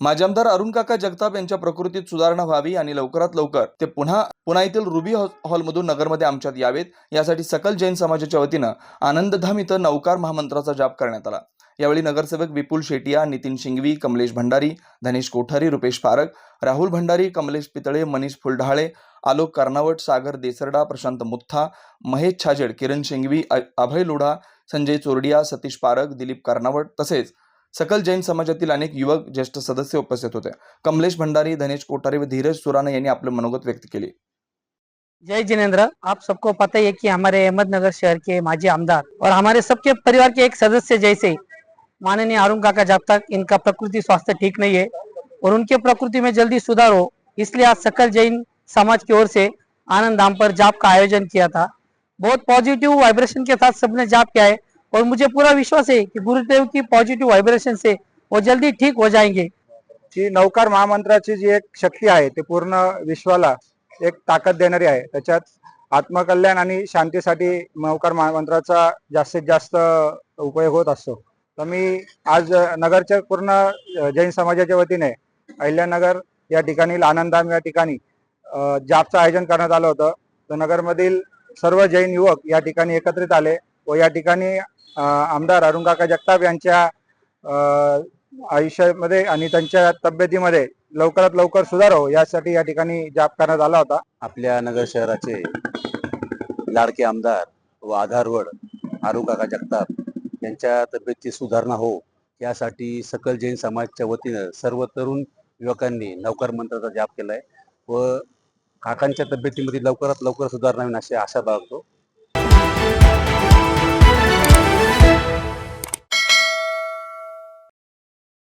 माजी आमदार अरुण काका जगताप यांच्या प्रकृतीत सुधारणा व्हावी आणि लवकरात लवकर ते पुन्हा पुन्हा येथील रुबी हॉलमधून नगरमध्ये आमच्यात यावेत. यासाठी सकल जैन समाजाच्या वतीनं आनंदधाम इथं नौकार महामंत्राचा जाप करण्यात आला. यावेळी नगरसेवक विपुल शेटिया नितीन शिंगवी कमलेश भंडारी धनेश कोठारी रुपेश पारक राहुल भंडारी कमलेश पितळे मनीष फुलढाळे आलोक कर्नावट सागर देसरडा प्रशांत मुत्था महेश छाजेड किरण शिंगवी अभय लोढा संजय चोरडिया सतीश पारक दिलीप कर्नावट तसेच सकल जैन समाजातील अनेक युवक ज्येष्ठ सदस्य उपस्थित होते. कमलेश भंडारी धनेश कोठारी व धीरज सुराना यांनी आपले मनोगत व्यक्त केले. जय जिनेन्द्र आप सबको पता ही है कि हमारे अहमदनगर शहर के माजी आमदार और हमारे सबके परिवार के एक सदस्य जैसे माननीय अरुण काका जागता इनका प्रकृति स्वास्थ्य ठीक नहीं है और उनके प्रकृति में जल्दी सुधार हो इसलिए आज सकल जैन समाज की ओर से आनंद धाम पर जाप का आयोजन किया था। बहुत पॉजिटिव वाइब्रेशन के साथ सबने जाप किया है। और मुझे पूरा विश्वास है कि गुरुदेव की पॉजिटिव वाइब्रेशन से वो जल्दी ठीक हो जाएंगे। जी नौकार महामंत्राची जी एक शक्ती आहे ते पूर्ण विश्वाला एक ताकद देणारी आहे. त्याच्यात आत्मकल्याण आणि शांतीसाठी नौकार महामंत्राचा जास्तीत जास्त उपयोग होत असतो. तर मी आज नगरच्या पूर्ण जैन समाजाच्या वतीने अहिल्यानगर या ठिकाणी आनंदाम या ठिकाणी अ, आयोजन करण्यात आलं होतं. तर नगरमधील सर्व जैन युवक या ठिकाणी एकत्रित आले व या ठिकाणी आमदार अरुण काका जगताप यांच्या आयुष्यामध्ये आणि त्यांच्या तब्येतीमध्ये लवकरात लवकर सुधार हो यासाठी या ठिकाणी जाप करण्यात आला होता. आपल्या नगर शहराचे लाडके आमदार व आधारवड अरुणकाका जगताप यांच्या तब्येतीची सुधारणा हो यासाठी सकल जैन समाजच्या वतीनं सर्व तरुण युवकांनी नौकर मंत्राचा जाप केलाय व काकांच्या तब्येतीमध्ये लवकरात लवकर सुधारणा होईल अशी आशा बाळगतो.